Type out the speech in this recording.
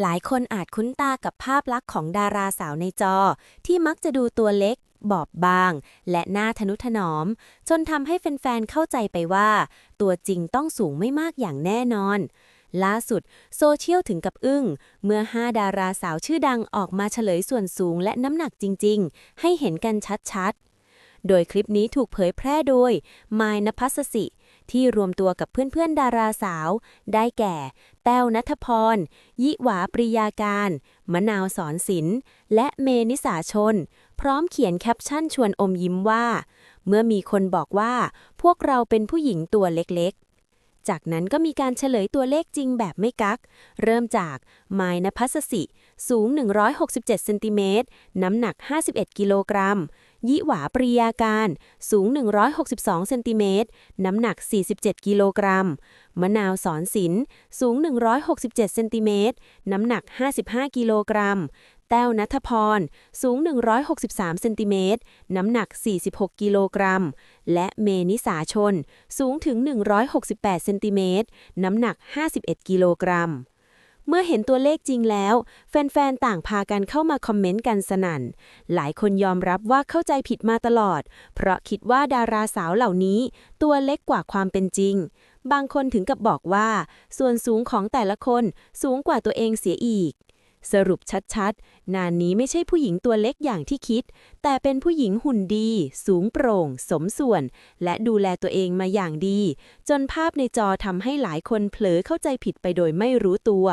หลายคนอาจคุ้นตากับภาพลักษณ์ของดาราสาวในจอ ที่มักจะดูตัวเล็ก บอบบาง และหน้าทนุถนอม จนทำให้แฟนๆ เข้าใจไปว่า ตัวจริงต้องสูงไม่มากอย่างแน่นอน ล่าสุด โซเชียลถึงกับอึ้ง เมื่อ 5 ดาราสาวชื่อดังออกมาเฉลยส่วนสูงและน้ำหนักจริง ๆ ให้เห็นกันชัดๆ โดยคลิปนี้ถูกเผยแพร่โดย มายนภัสสิ ที่รวมตัวกับเพื่อนๆดาราสาว ได้แก่ แต้วนัทพร ยิหวาปริยาการ มะนาวสอนศิลป์และเมนิสาชน พร้อมเขียนแคปชั่นชวนอมยิ้มว่า เมื่อมีคนบอกว่า พวกเราเป็นผู้หญิงตัวเล็กๆ จากนั้นก็มีการเฉลยตัวเลขจริงแบบไม่กัก เริ่มจากมายนภัสสิ สูง 167เซนติเมตรน้ำหนัก 51 กิโลกรัม ยิหวาปริยาการ สูง 162เซนติเมตรน้ำหนัก 47 กิโลกรัม มะนาวสอนศิลสูง 167เซนติเมตรน้ำหนัก 55 กิโลกรัม แต้วนัทพร สูง 163 เซนติเมตร น้ำหนัก 46 กิโลกรัม และเมนิสาชน สูงถึง 168 เซนติเมตร น้ำหนัก 51 กิโลกรัม เมื่อเห็นตัวเลขจริงแล้ว แฟน ๆ ต่างพากันเข้ามาคอมเมนต์กันสนั่น หลายคนยอมรับว่าเข้าใจผิดมาตลอด เพราะคิดว่าดาราสาวเหล่านี้ ตัวเล็กกว่าความเป็นจริงบางคนถึงกับบอกว่า ส่วนสูงของแต่ละคนสูงกว่าตัวเองเสียอีก สรุปชัดๆ นานนี้ไม่ใช่ผู้หญิงตัวเล็กอย่างที่คิด แต่เป็นผู้หญิงหุ่นดี สูงโปร่ง สมส่วน และดูแลตัวเองมาอย่างดี จนภาพในจอทำให้หลายคนเผลอเข้าใจผิดไปโดยไม่รู้ตัว